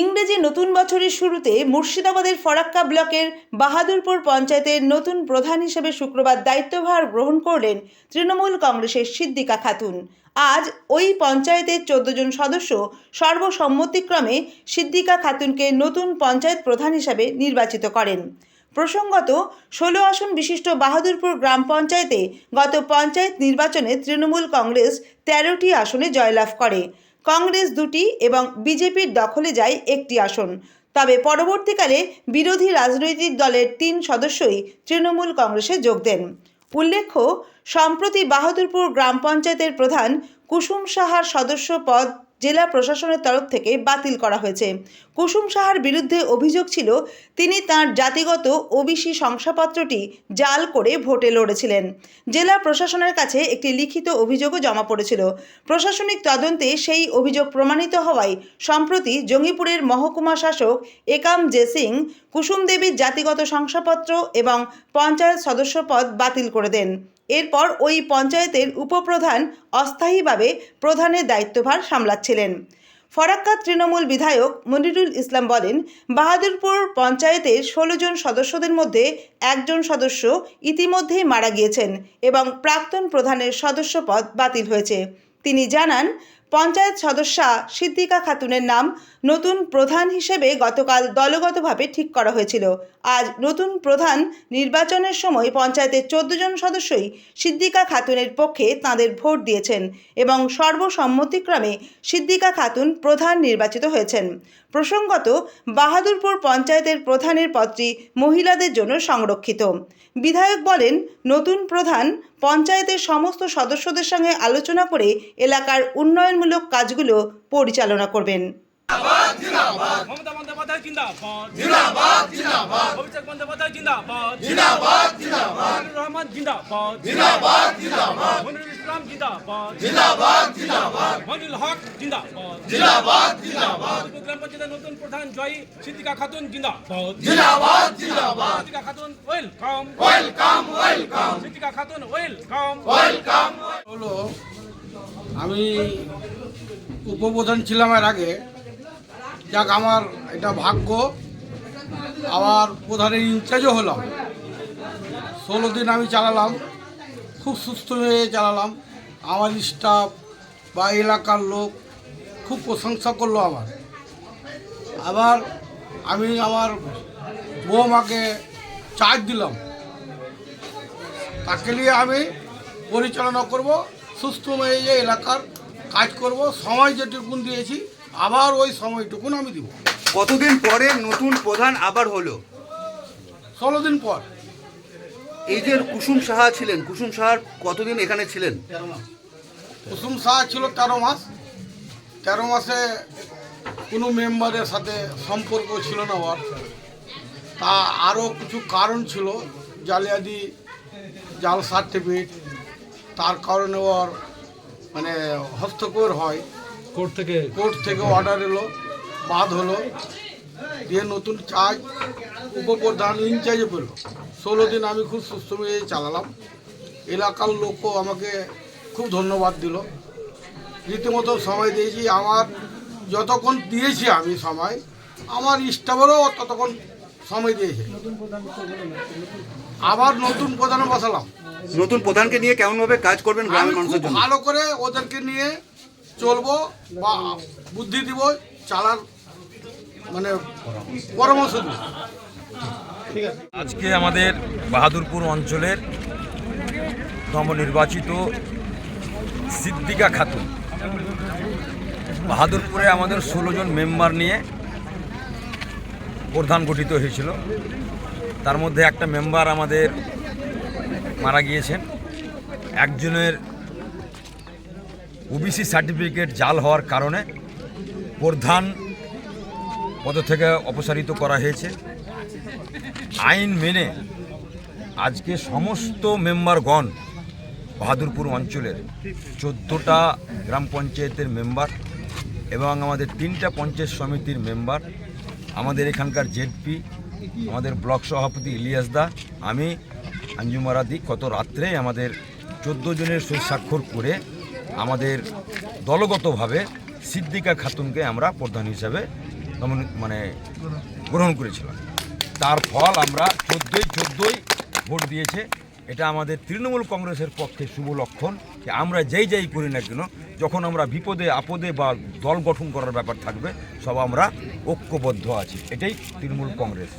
ইংরেজি নতুন বছরের শুরুতে মুর্শিদাবাদের ফরাক্কা ব্লকের বাহাদুরপুর পঞ্চায়েতের নতুন প্রধান হিসেবে শুক্রবার দায়িত্বভার গ্রহণ করলেন তৃণমূল কংগ্রেসের সিদ্দিকা খাতুন। আজ ওই পঞ্চায়েতের চোদ্দ জন সদস্য সর্বসম্মতিক্রমে সিদ্দিকা খাতুনকে নতুন পঞ্চায়েত প্রধান হিসাবে নির্বাচিত করেন। প্রসঙ্গত, ষোলো আসন বিশিষ্ট বাহাদুরপুর গ্রাম পঞ্চায়েতে গত পঞ্চায়েত নির্বাচনে তৃণমূল কংগ্রেস তেরোটি আসনে জয়লাভ করে। কংগ্রেস দুটি এবং বিজেপির দখলে যায় একটি আসন। তবে পরবর্তীকালে বিরোধী রাজনৈতিক দলের তিন সদস্যই তৃণমূল কংগ্রেসে যোগ দেন। উল্লেখ্য, সম্প্রতি বাহাদুরপুর গ্রাম পঞ্চায়েতের প্রধান কুসুম সাহার সদস্য পদ জেলা প্রশাসনের তরফ থেকে বাতিল করা হয়েছে। কুসুম সাহার বিরুদ্ধে অভিযোগ ছিল, তিনি তার জাতিগত ওবিসি শংসাপত্রটি জাল করে ভোটে লড়েছিলেন। জেলা প্রশাসনের কাছে একটি লিখিত অভিযোগও জমা পড়েছিল। প্রশাসনিক তদন্তে সেই অভিযোগ প্রমাণিত হওয়ায় সম্প্রতি জঙ্গিপুরের মহকুমা শাসক একাম জে সিং কুসুম দেবীর জাতিগত শংসাপত্র এবং পঞ্চায়েত সদস্য পদ বাতিল করে দেন। এরপর ওই পঞ্চায়েতের উপপ্রধান অস্থায়ীভাবে প্রধানের দায়িত্বভার সামলাচ্ছিলেন। ফরাক্কা তৃণমূল বিধায়ক মনিরুল ইসলাম বলেন, বাহাদুরপুর পঞ্চায়েতের ষোলো জন সদস্যদের মধ্যে একজন সদস্য ইতিমধ্যেই মারা গিয়েছেন এবং প্রাক্তন প্রধানের সদস্য পদ বাতিল হয়েছে। তিনি জানান পঞ্চায়েত সদস্যা সিদ্দিকা খাতুনের নাম নতুন প্রধান হিসেবে গতকাল দলগতভাবে ঠিক করা হয়েছিল। আজ নতুন প্রধান নির্বাচনের সময় পঞ্চায়েতের চোদ্দ জন সদস্যই সিদ্দিকা খাতুনের পক্ষে তাঁদের ভোট দিয়েছেন এবং সর্বসম্মতিক্রমে সিদ্দিকা খাতুন প্রধান নির্বাচিত হয়েছেন। প্রসঙ্গত, বাহাদুরপুর পঞ্চায়েতের প্রধানের পদটি মহিলাদের জন্য সংরক্ষিত। বিধায়ক বলেন, নতুন প্রধান পঞ্চায়েতের সমস্ত সদস্যদের সঙ্গে আলোচনা করে এলাকার উন্নয়নমূলক কাজগুলো পরিচালনা করবেন। মমতা বন্দ্যোপাধ্যায় জিন্দাবাদ। জিন্দাবাদ জিন্দাবাদ। অভিষেক বন্দ্যোপাধ্যায় জিন্দাবাদ। জিন্দাবাদ জিন্দাবাদ। রহমান জিন্দাবাদ। জিন্দাবাদ জিন্দাবাদ। মনিরুল ইসলাম জিন্দাবাদ। জিন্দাবাদ জিন্দাবাদ। মনিরুল হক জিন্দাবাদ। জিন্দাবাদ জিন্দাবাদ। গ্রাম পঞ্চায়েতের নতুন প্রধান জয়ী সিদ্দিকা খাতুন জিন্দাবাদ। জিন্দাবাদ জিন্দাবাদ। Siddika Khatun welcome. Welcome welcome. Siddika Khatun welcome. Welcome. হলো আমি উপপ্রধান ছিলাম এর আগে। যাক, আমার এটা ভাগ্য। আবার প্রধানের ইনচার্জও হলাম। ষোলো দিন আমি চালালাম। খুব সুস্থ হয়ে চালালাম। আমার স্টাফ বা এলাকার লোক খুব প্রশংসা করল আমার। আবার আমি আমার বৌমাকে চার্জ দিলাম। তাকে নিয়ে আমি পরিচালনা করব। সুস্থময় যে এলাকার কাজ করব সময় যেটুকুন দিয়েছি আবার ওই সময়টুকুন আমি দিব। কতদিন পরে নতুন প্রধান আবার হলো? ষোলো দিন পর। এই যে কুসুম সাহা ছিলেন কুসুম সাহার কতদিন এখানে ছিলেন? কুসুম শাহ ছিল তেরো মাস। তেরো মাসে কোনো মেম্বারের সাথে সম্পর্ক ছিল না ওর। তা আরও কিছু কারণ ছিল জালিয়াতি জাল সার্টিফিকেট তার কারণে ওর মানে হস্তক্ষর হয়। কোর্ট থেকে? কোর্ট থেকে অর্ডার এলো বাদ হলো দিয়ে নতুন চার্জ উপপ্রধান ইনচার্জে পেল। ষোলো দিন আমি খুব সুস্থ হয়ে চালালাম। এলাকার লোকও আমাকে খুব ধন্যবাদ দিল। রীতিমতো সময় দিয়েছি। আমার যতক্ষণ দিয়েছি আমি সময় আমার স্টাফেরও ততক্ষণ সময় দিয়েছে। আবার নতুন প্রধান বসালাম। নতুন প্রধানকে নিয়ে কেমন ভাবে কাজ করবেন গ্রামের মানুষের জন্য? ভালো করে ওদেরকে নিয়ে চলবো বা বুদ্ধি দিব চালার মানে পরামর্শ দিব। আজকে আমাদের বাহাদুরপুর অঞ্চলের নবনির্বাচিত সিদ্দিকা খাতুন। বাহাদুরপুরে আমাদের ষোলো জন মেম্বার নিয়ে প্রধান গঠিত হয়েছিল। তার মধ্যে একটা মেম্বার আমাদের মারা গিয়েছেন। একজনের ওবিসি সার্টিফিকেট জাল হওয়ার কারণে প্রধান পদ থেকে অপসারিত করা হয়েছে। আইন মেনে আজকে সমস্ত মেম্বারগণ বাহাদুরপুর অঞ্চলের চোদ্দোটা গ্রাম পঞ্চায়েতের মেম্বার এবং আমাদের তিনটা পঞ্চায়েত সমিতির মেম্বার, আমাদের এখানকার জেডপি, আমাদের ব্লক সভাপতি ইলিয়াস দা, আমি আঞ্জুমারাদি গত রাত্রে আমাদের চোদ্দ জনের সই স্বাক্ষর করে আমাদের দলগতভাবে সিদ্দিকা খাতুনকে আমরা প্রধান হিসাবে মানে গ্রহণ করেছিলাম। তার ফল আমরা চোদ্দোই চোদ্দোই ভোট দিয়েছে। এটা আমাদের তৃণমূল কংগ্রেসের পক্ষে শুভ লক্ষণ যে আমরা যেই যেই করি না কেন, যখন আমরা বিপদে, আপদে বা দল গঠন করার ব্যাপার থাকবে, সব আমরা ঐক্যবদ্ধ আছি। এটাই তৃণমূল কংগ্রেস।